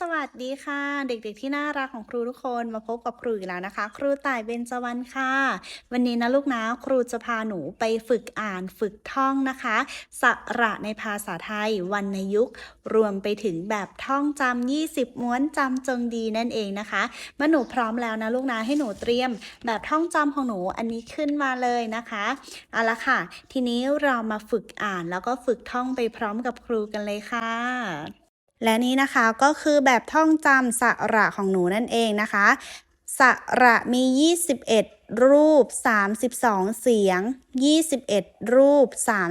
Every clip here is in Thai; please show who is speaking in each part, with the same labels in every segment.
Speaker 1: สวัสดีค่ะ เด็กๆที่น่ารักของครูทุกคนมาพบกับครูอีกแล้วนะคะ ครูต่ายเบญจวรรณค่ะ วันนี้นะลูกนะครูจะพาหนูไปฝึกอ่านฝึกท่องนะคะ สระในภาษาไทย วรรณยุกต์รวมไปถึงแบบท่องจำ20 ม้วนจำจงดีนั่นเองนะคะเมื่อหนูพร้อมแล้วนะลูกนะให้หนูเตรียมแบบท่องจำของหนูอันนี้ขึ้นมาเลยนะคะเอาละค่ะ ทีนี้เรามาฝึกอ่านแล้วก็ฝึกท่องไปพร้อมกับครูกันเลยค่ะ และนี้นะคะก็คือแบบท่องจำสระของหนูนั่นเองนะคะสระมี 21 รูป 32 เสียง 21 รูป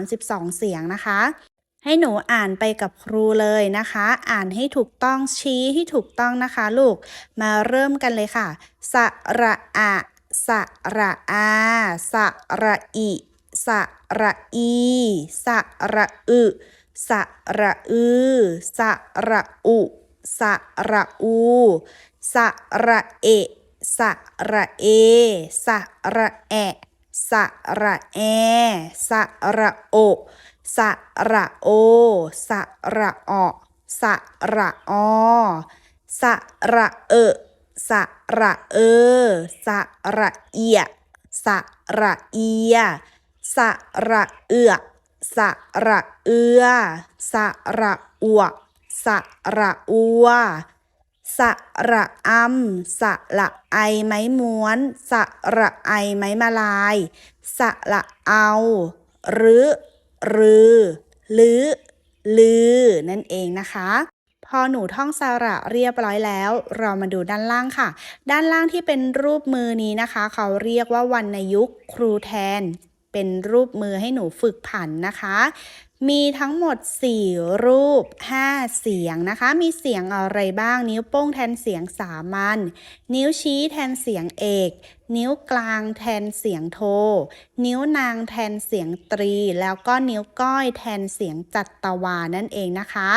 Speaker 1: 32 เสียงนะคะ ให้หนูอ่านไปกับครูเลยนะคะ อ่านให้ถูกต้องชี้ให้ถูกต้องนะคะลูก มาเริ่มกันเลยค่ะ สระอะสระอาสระอิสระอีสระอึ สระอือสระอุสระอูสระเอะสระเอสระแอะสระแอสระโอสระโอสระออสระออสระเอสระเอสระเอียสระเอียสระเอือ สระเอือ สระอัวสระอัวสระอำสระไอไม้ม้วน สระไอไม้มาลาย สระเอา หรือรือลือลือ นั่นเองนะคะ พอหนูท่องสระเรียบร้อยแล้ว เรามาดูด้านล่างค่ะ ด้านล่างที่เป็นรูปมือนี้นะคะ เขาเรียกว่าวรรณยุกต์ครูแทน เป็นรูปมือให้หนูฝึกผันนะคะ มีทั้งหมด 4 รูป 5 เสียงนะคะ มีเสียงอะไรบ้าง นิ้วโป้งแทนเสียงสามัญ นิ้วชี้แทนเสียงเอก นิ้วกลางแทนเสียงโท นิ้วนางแทนเสียงตรี แล้วก็นิ้วก้อยแทนเสียงจัตวานั่นเองนะคะ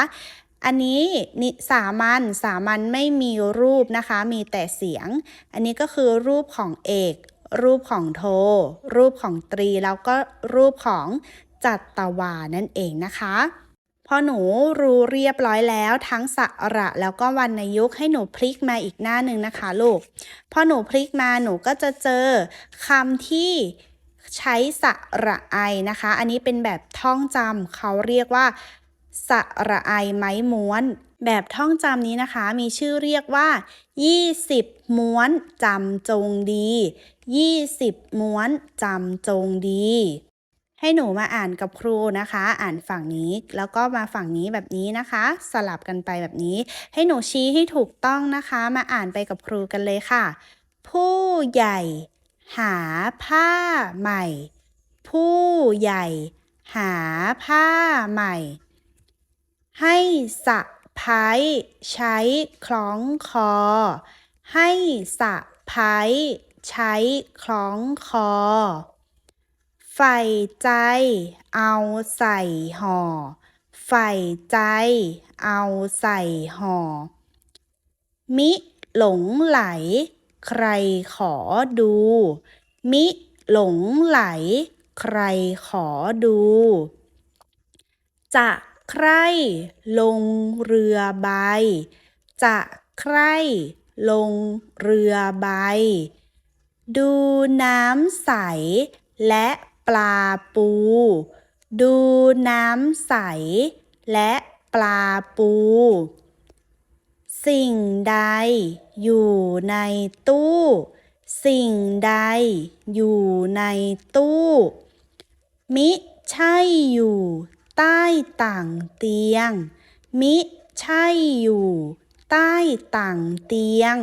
Speaker 1: อันนี้นิสามัญสามัญไม่มีรูปนะคะ มีแต่เสียง อันนี้ก็คือรูปของเอก รูปของโท รูปของตรี แล้วก็รูปของจัตวานั่นเองนะคะพอหนูรู้เรียบร้อยแล้วทั้งสระแล้วก็วรรณยุกให้หนูพลิกมาอีกหน้าหนึ่งนะคะลูก พอหนูพลิกมาหนูก็จะเจอคำที่ใช้สระไอนะคะ อันนี้เป็นแบบท่องจำเขาเรียกว่าสระไอไม้ม้วน แบบท่องจำนี้นะคะ มีชื่อเรียกว่า 20 ม้วนจำจงดี 20 ม้วนจำจงดี ให้หนูมาอ่านกับครูนะคะ อ่านฝั่งนี้แล้วก็มาฝั่งนี้แบบนี้นะคะ สลับกันไปแบบนี้ ให้หนูชี้ให้ถูกต้องนะคะ มาอ่านไปกับครูกันเลยค่ะ ผู้ใหญ่ หาผ้าใหม่ ผู้ใหญ่ หาผ้าใหม่ ให้สะ พ้ายใช้คล้องคอ ให้สะพ้ายใช้คล้องคอ ใฝ่ใจ เอาใส่ห่อ ใฝ่ใจ เอาใส่ห่อ มิหลงไหล ใครขอดู มิหลงไหล ใครขอดู จะ ใครลงเรือใบ จะใครลงเรือใบ ดูน้ำใส และปลาปู ดูน้ำใส และปลาปู สิ่งใดอยู่ในตู้ สิ่งใดอยู่ในตู้ มิใช่อยู่ ใต้ต่างเตียง มิใช่อยู่ ใต้ต่างเตียง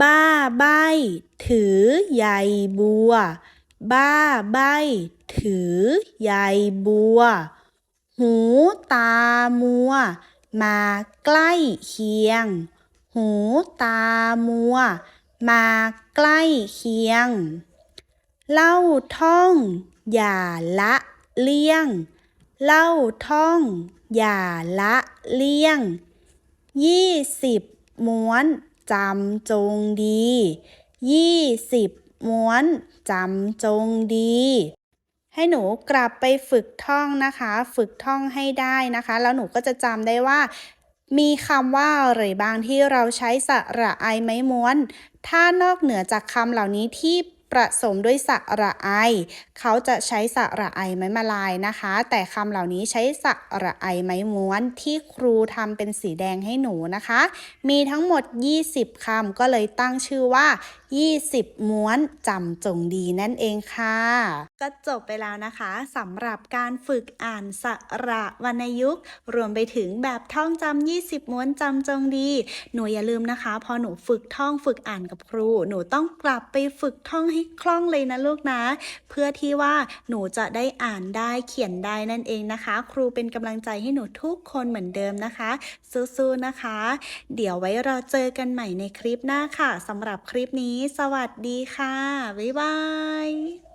Speaker 1: บ้าใบถือใยบัว บ้าใบถือใยบัว หูตามัว มาใกล้เคียง หูตามัว มาใกล้เคียง เล่าท่อง อย่าละ เลี่ยง เล่าท่อง อย่าละเลี่ยง ยี่สิบม้วนจำจงดี ยี่สิบม้วนจำจงดี ให้หนูกลับไปฝึกท่องนะคะ ฝึกท่องให้ได้นะคะ แล้วหนูก็จะจำได้ว่า มีคำว่าอะไรบ้างที่เราใช้สระไอไม้ม้วน ถ้านอกเหนือจากคำเหล่านี้ที่ ผสมด้วยสระไอ เขาจะใช้สระไอไม้มาลายนะคะ แต่คำเหล่านี้ใช้สระไอไม้ม้วนที่ครูทำเป็นสีแดงให้หนูนะคะ มีทั้งหมด 20 คำก็เลยตั้งชื่อว่า 20 ม้วนจำจงดีนั่นเองค่ะ ก็จบไปแล้วนะคะสำหรับการฝึกอ่านสระวรรณยุกต์ รวมไปถึงแบบท่องจำ20 ม้วนจำจงดี หนูอย่าลืมนะคะ พอหนูฝึกท่องฝึกอ่านกับครู หนูต้องกลับไปฝึกท่องให้คล่องเลยนะลูกนะ เพื่อที่ว่าหนูจะได้อ่านได้เขียนได้นั่นเองนะคะ ครูเป็นกำลังใจให้หนูทุกคนเหมือนเดิมนะคะ สู้ๆนะคะ เดี๋ยวไว้รอเจอกันใหม่ในคลิปหน้าค่ะสำหรับคลิปนี้ สวัสดีค่ะ บ๊ายบาย